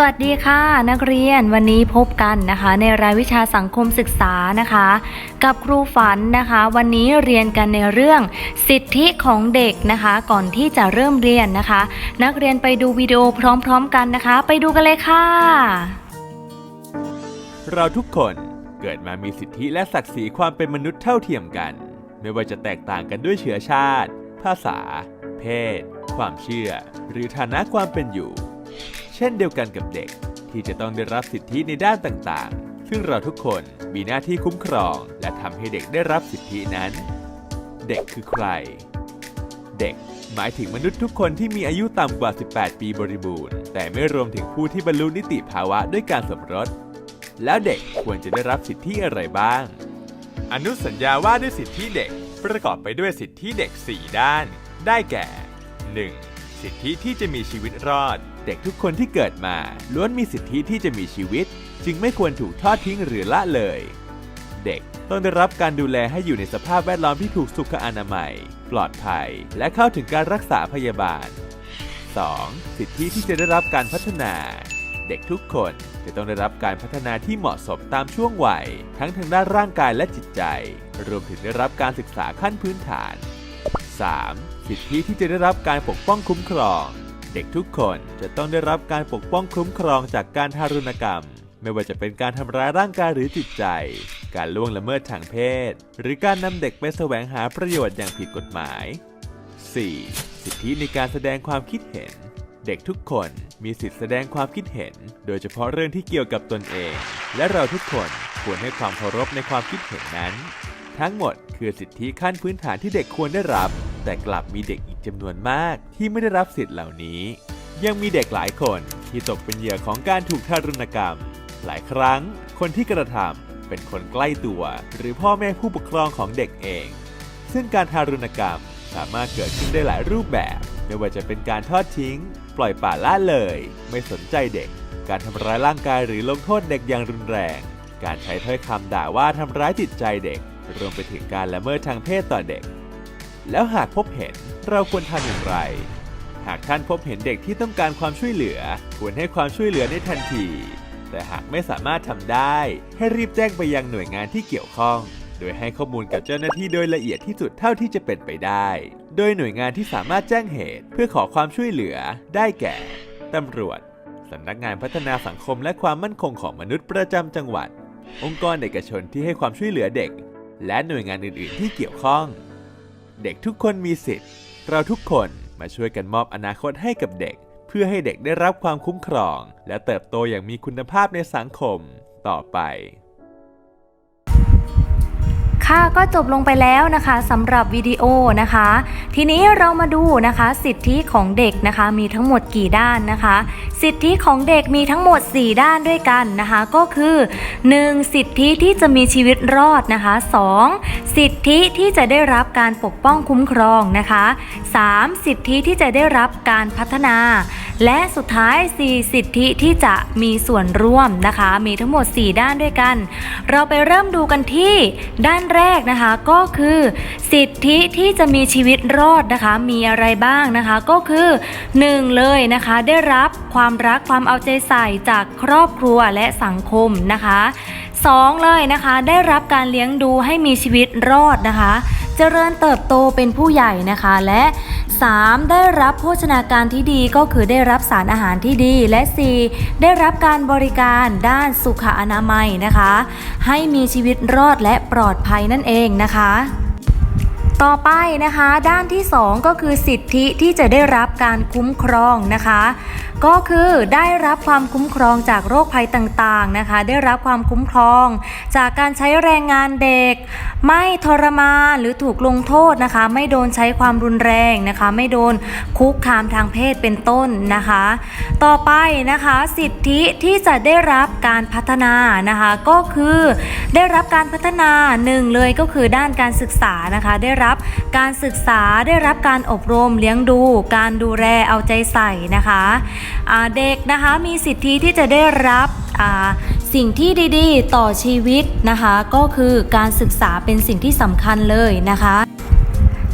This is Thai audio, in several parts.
สวัสดีค่ะ นักเรียนวันนี้พบกันนะคะ ในรายวิชาสังคมศึกษานะคะ กับครูฝันนะคะ วันนี้เรียนกันในเรื่องสิทธิของเด็กนะคะ ก่อนที่จะเริ่มเรียนนะคะ นักเรียนไปดูวิดีโอพร้อมๆกันนะคะ ไปดูกันเลยค่ะ เราทุกคนเกิดมามีสิทธิและศักดิ์ศรีความเป็นมนุษย์เท่าเทียมกัน ไม่ว่าจะแตกต่างกันด้วยเชื้อชาติ ภาษา เพศ ความเชื่อ หรือฐานะความเป็นอยู่ เช่นเดียวกันกับเด็ก ที่จะต้องได้รับสิทธิในด้านต่างๆ ซึ่งเราทุกคนมีหน้าที่คุ้มครอง และทำให้เด็กได้รับสิทธินั้น เด็กคือใคร เด็กหมายถึงมนุษย์ทุกคนที่มีอายุต่ำกว่า 18 ปีบริบูรณ์ แต่ไม่รวมถึงผู้ที่บรรลุนิติภาวะด้วยการสมรส แล้วเด็กควรจะได้รับสิทธิอะไรบ้าง อนุสัญญาว่าด้วยสิทธิเด็กประกอบไปด้วยสิทธิเด็ก 4 ด้าน ได้แก่ 1. สิทธิที่จะมีชีวิตรอด เด็กทุกคนที่เกิดมาล้วนมีสิทธิที่จะมีชีวิต จึงไม่ควรถูกทอดทิ้งหรือละเลย เด็กต้องได้รับการดูแลให้อยู่ในสภาพแวดล้อมที่ถูกสุขอนามัย ปลอดภัย และเข้าถึงการรักษาพยาบาล 2. สิทธิที่จะได้รับการพัฒนา เด็กทุกคนจะต้องได้รับการพัฒนาที่เหมาะสมตามช่วงวัย ทั้งทางด้านร่างกายและจิตใจ รวมถึงได้รับการศึกษาขั้นพื้นฐาน 3. สิทธิที่จะได้รับการปกป้องคุ้มครอง เด็กทุกคนจะต้องได้รับการปกป้องคุ้มครองจากการทารุณกรรม ไม่ว่าจะเป็นการทำร้ายร่างกายหรือจิตใจ การล่วงละเมิดทางเพศ หรือการนำเด็กไปแสวงหาประโยชน์อย่างผิดกฎหมาย 4. สิทธิในการแสดงความคิดเห็น เด็กทุกคนมีสิทธิแสดงความคิดเห็น โดยเฉพาะเรื่องที่เกี่ยวกับตนเอง และเราทุกคนควรให้ความเคารพในความคิดเห็นนั้น ทั้งหมดคือสิทธิขั้นพื้นฐานที่เด็กควรได้รับ แต่กลับมีเด็กอีกจำนวนมากที่ไม่ได้รับสิทธิ์เหล่านี้ ยังมีเด็กหลายคนที่ตกเป็นเหยื่อของการถูกทารุณกรรม หลายครั้งคนที่กระทำเป็นคนใกล้ตัว หรือพ่อแม่ผู้ปกครองของเด็กเอง ซึ่งการทารุณกรรมสามารถเกิดขึ้นได้หลายรูปแบบ ไม่ว่าจะเป็นการทอดทิ้ง ปล่อยป่าละเลย ไม่สนใจเด็ก การทำร้ายร่างกายหรือลงโทษเด็กอย่างรุนแรง การใช้ถ้อยคำด่าว่าทำร้ายจิตใจเด็ก รวมไปถึงการละเมิดทางเพศต่อเด็ก แล้วหากพบเห็นเราควรทำอย่างไร หากท่านพบเห็นเด็กที่ต้องการความช่วยเหลือ ควรให้ความช่วยเหลือในทันที แต่หากไม่สามารถทำได้ ให้รีบแจ้งไปยังหน่วยงานที่เกี่ยวข้อง โดยให้ข้อมูลกับเจ้าหน้าที่โดยละเอียดที่สุดเท่าที่จะเป็นไปได้ โดยหน่วยงานที่สามารถแจ้งเหตุ เพื่อขอความช่วยเหลือ ได้แก่ตำรวจสำนักงานพัฒนาสังคมและความมั่นคงของมนุษย์ประจำจังหวัด องค์กรเอกชนที่ให้ความช่วยเหลือเด็ก และหน่วยงานอื่น ๆ ที่เกี่ยวข้อง เด็กทุกคนมีสิทธิ์ เราทุกคนมาช่วยกันมอบอนาคตให้กับเด็ก เพื่อให้เด็กได้รับความคุ้มครอง และเติบโตอย่างมีคุณภาพในสังคม ต่อไป ค่ะก็จบลงไปแล้วนะคะสำหรับวิดีโอนะคะ ทีนี้เรามาดูนะคะ สิทธิของเด็กนะคะ มีทั้งหมดกี่ด้านนะคะ สิทธิของเด็กมีทั้งหมด 4 ด้านด้วยกันนะคะ ก็คือ 1. สิทธิที่จะมีชีวิตรอดนะคะ 2. สิทธิที่จะได้รับการปกป้องคุ้มครองนะคะ 3. สิทธิที่จะได้รับการพัฒนา และสุดท้าย 4 สิทธิที่จะมีส่วนร่วมนะคะ มีทั้งหมด 4 ด้านด้วยกัน เราไปเริ่มดูกันที่ด้านแรแรกนะคะก็คือสิทธิที่จะมีชีวิตรอดนะคะ มีอะไรบ้างนะคะ ก็คือ1เลยนะคะได้รับความรักความเอาใจใส่จากครอบครัวและสังคมนะคะสองเลยนะคะได้รับการเลี้ยงดูให้มีชีวิตรอดนะคะ เจริญเติบโตเป็นผู้ใหญ่นะคะ และ 3. ได้รับโภชนาการที่ดีก็คือได้รับสารอาหารที่ดี และ 4. ได้รับการบริการด้านสุขอนามัยนะคะ ให้มีชีวิตรอดและปลอดภัยนั่นเองนะคะ ต่อไปนะคะด้านที่ 2 ก็คือสิทธิที่จะได้รับการคุ้มครองนะคะ ก็คือได้รับความคุ้มครองจากโรคภัยต่างๆนะคะ ได้รับความคุ้มครอง จากการใช้แรงงานเด็ก ไม่ทรมานหรือถูกลงโทษนะคะ ไม่โดนใช้ความรุนแรงนะคะ ไม่โดนคุกคามทางเพศเป็นต้นนะคะ ต่อไปนะคะสิทธิที่จะได้รับการพัฒนานะคะก็คือ ได้รับการพัฒนาหนึ่งเลยก็คือด้านการศึกษานะคะได้รับการศึกษาได้รับการอบรมเลี้ยงดู การดูแลเอาใจใส่นะคะะเด็กนะคะมีสิทธิที่จะได้รับสิ่งที่ดีๆ ต่อชีวิตนะคะ ก็คือการศึกษาเป็นสิ่งที่สำคัญเลยนะคะ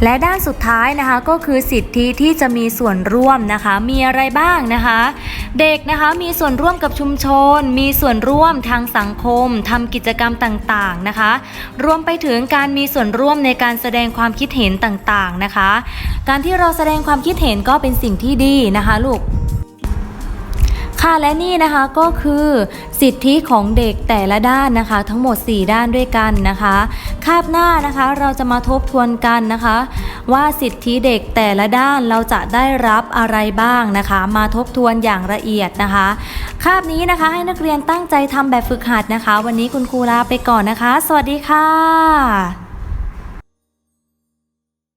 และด้านสุดท้ายนะคะก็คือสิทธิที่จะมีส่วนร่วมนะคะ มีอะไรบ้างนะคะ เด็กนะคะมีส่วนร่วมกับชุมชน มีส่วนร่วมทางสังคมทำกิจกรรมต่างๆนะคะ รวมไปถึงการมีส่วนร่วมในการแสดงความคิดเห็นต่างๆนะคะ การที่เราแสดงความคิดเห็นก็เป็นสิ่งที่ดีนะคะลูก ค่ะและนี่นะคะก็คือสิทธิของเด็กแต่ละด้านนะคะ ทั้งหมด 4 ด้านด้วยกันนะคะคาบหน้านะคะเราจะมาทบทวนกันนะคะ ว่าสิทธิเด็กแต่ละด้านเราจะได้รับอะไรบ้างนะคะ มาทบทวนอย่างละเอียดนะคะคาบนี้นะคะให้นักเรียนตั้งใจทำแบบฝึกหัดนะคะ วันนี้คุณครูลาไปก่อนนะคะ สวัสดีค่ะ